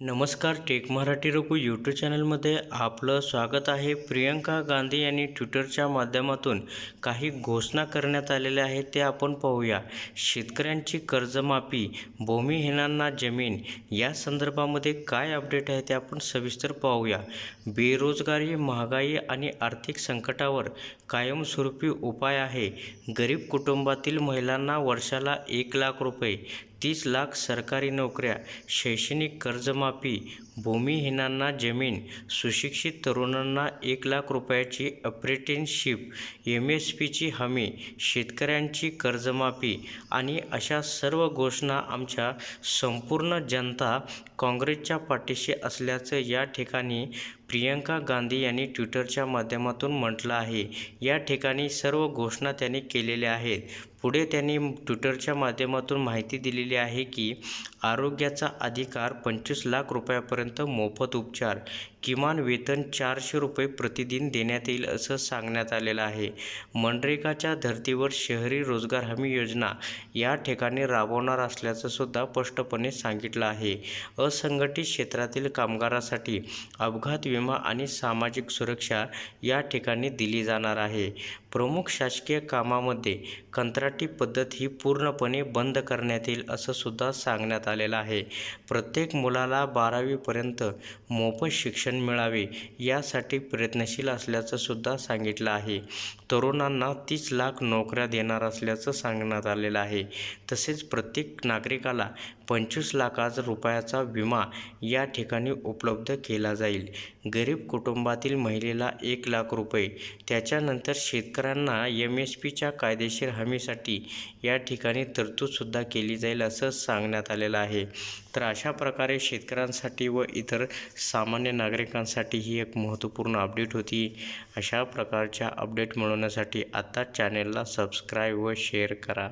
नमस्कार take Marathi Raghu YouTube चॅनलमध्ये आपलं स्वागत आहे. प्रियंका गांधी यांनी ट्विटरच्या माध्यमातून काही घोषणा करण्यात आलेल्या आहेत ते आपण पाहूया. शेतकऱ्यांची कर्जमाफी भूमिहीनांना जमीन या संदर्भामध्ये काय अपडेट आहे ते आपण सविस्तर पाहूया. बेरोजगारी महागाई आणि आर्थिक संकटावर कायमस्वरूपी उपाय आहे. गरीब कुटुंबातील महिलांना वर्षाला एक लाख रुपये तीस लाख सरकारी नोकऱ्या शैक्षणिक कर्जमाफी भूमिहीनांना जमीन सुशिक्षित तरुणांना एक लाख रुपयाची अप्रेंटिसशिप एम एस पीची हमी शेतकऱ्यांची कर्जमाफी आणि अशा सर्व घोषणा आमच्या संपूर्ण जनता काँग्रेसच्या पाठीशी असल्याचं या ठिकाणी प्रियंका गांधी यांनी ट्विटरच्या माध्यमातून म्हटलं आहे या ठिकाणी सर्व घोषणा त्यांनी केलेल्या आहेत. पुढे त्यांनी ट्विटरच्या माध्यमातून माहिती दिलेली आहे की आरोग्याचा अधिकार पंचवीस लाख रुपयापर्यंत मोफत उपचार किमान वेतन चारशे रुपये प्रतिदिन देण्यात येईल असं सांगण्यात आलेलं आहे. मनरेगाच्या धर्तीवर शहरी रोजगार हमी योजना या ठिकाणी राबवणार असल्याचं सुद्धा स्पष्टपणे सांगितलं आहे. असंघटित क्षेत्रातील कामगारासाठी अपघात विमा आणि सामाजिक सुरक्षा या ठिकाणी दिली जाणार आहे. प्रमुख शासकीय कामामध्ये कंत्राटी पद्धत ही पूर्णपणे बंद करण्यात येईल असं सुद्धा सांगण्यात आलेलं आहे. प्रत्येक मुलाला बारावीपर्यंत मोफत शिक्षण मिळावे यासाठी प्रयत्नशील असल्याचं सुद्धा सांगितलं आहे. तरुणांना तीस लाख नोकऱ्या देणार असल्याचं सांगण्यात आलेलं आहे. तसेच प्रत्येक नागरिकाला पंचवीस लाखाचा रुपयाचा विमा या ठिकाणी उपलब्ध केला जाईल. गरीब कुटुंबातील महिलेला एक लाख रुपये त्याच्यानंतर शेतकऱ्यांना एम एस पीच्या कायदेशीर हमीसाठी या ठिकाणी तरतूदसुद्धा केली जाईल असं सांगण्यात आलेलं आहे. तर अशा प्रकारे शेतकऱ्यांसाठी व इतर सामान्य नागरिकांसाठी ही एक महत्त्वपूर्ण अपडेट होती. अशा प्रकारच्या अपडेट मिळवण्यासाठी आत्ताच चॅनेलला सबस्क्राईब व शेअर करा.